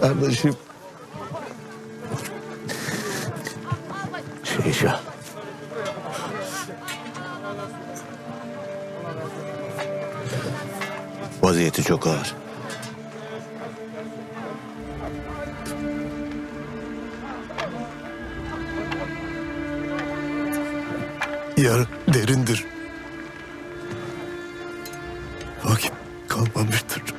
Kardeşim. Şeyşah. Vaziyeti çok ağır. Yar derindir. Vakit kalmamıştır.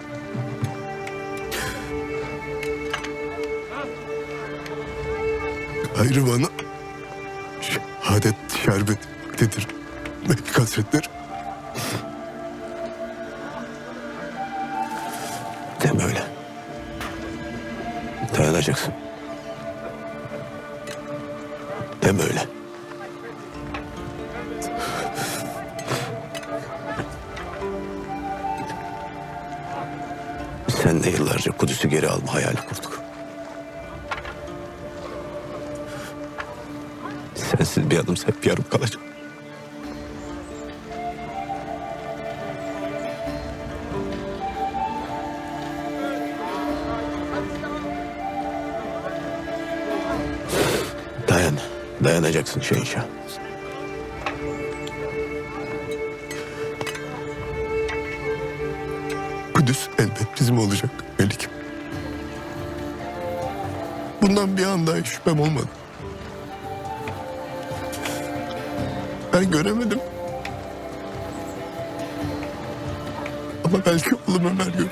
Gayrı bana şehadet şerbeti vaktidir. Mekik Hazretleri. Deme öyle. Dayanacaksın. Deme öyle. Sen de yıllarca Kudüs'ü geri alma hayali kurduk. Sensiz bir adım hep yarım kalacak. Dayan. Dayanacaksın Şehinşah. Kudüs elbet bizim olacak Melikim. Bundan bir an dahi şüphem olmadı. Ben göremedim. Ama belki oğlum Ömer görür.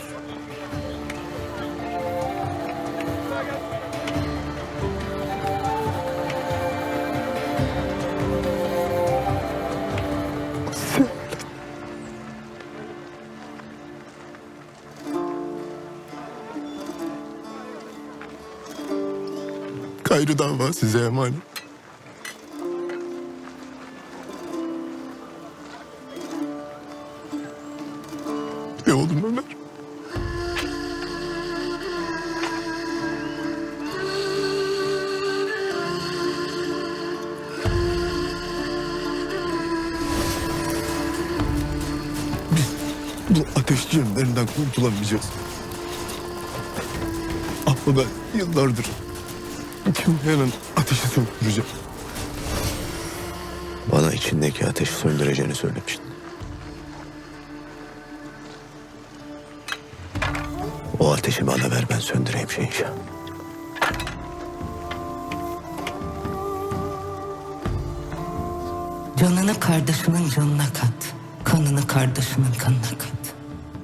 Gayrı dava size emanet. Ve oğlum Ömer. Biz bu ateş cemlerinden kurtulamayacağız. Ama ben yıllardır Kimyanın ateşi söndüreceğim. Bana içindeki ateşi söndüreceğini söylemiştin. O ateşi bana ver ben söndüreyim Şehinşah. Canını kardeşinin canına kat. Kanını kardeşinin kanına kat.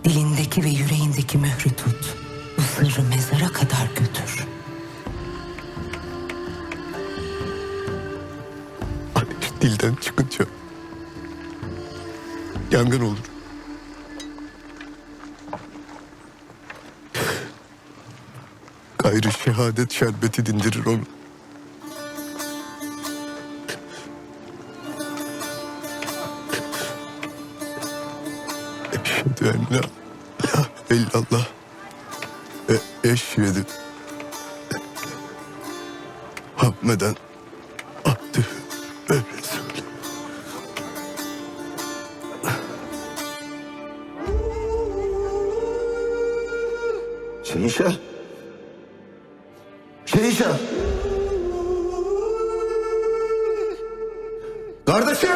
Dilindeki ve yüreğindeki mührü tut. Bu sırrı mezara kadar götür. Ateş dilden çıkınca yangın olur. Gayrı şehadet şerbeti dindirir onu. Eşhedü en la ilahe illallah ve eşhedü resulü. Şehinşah. Şehinşah. Kardeşim.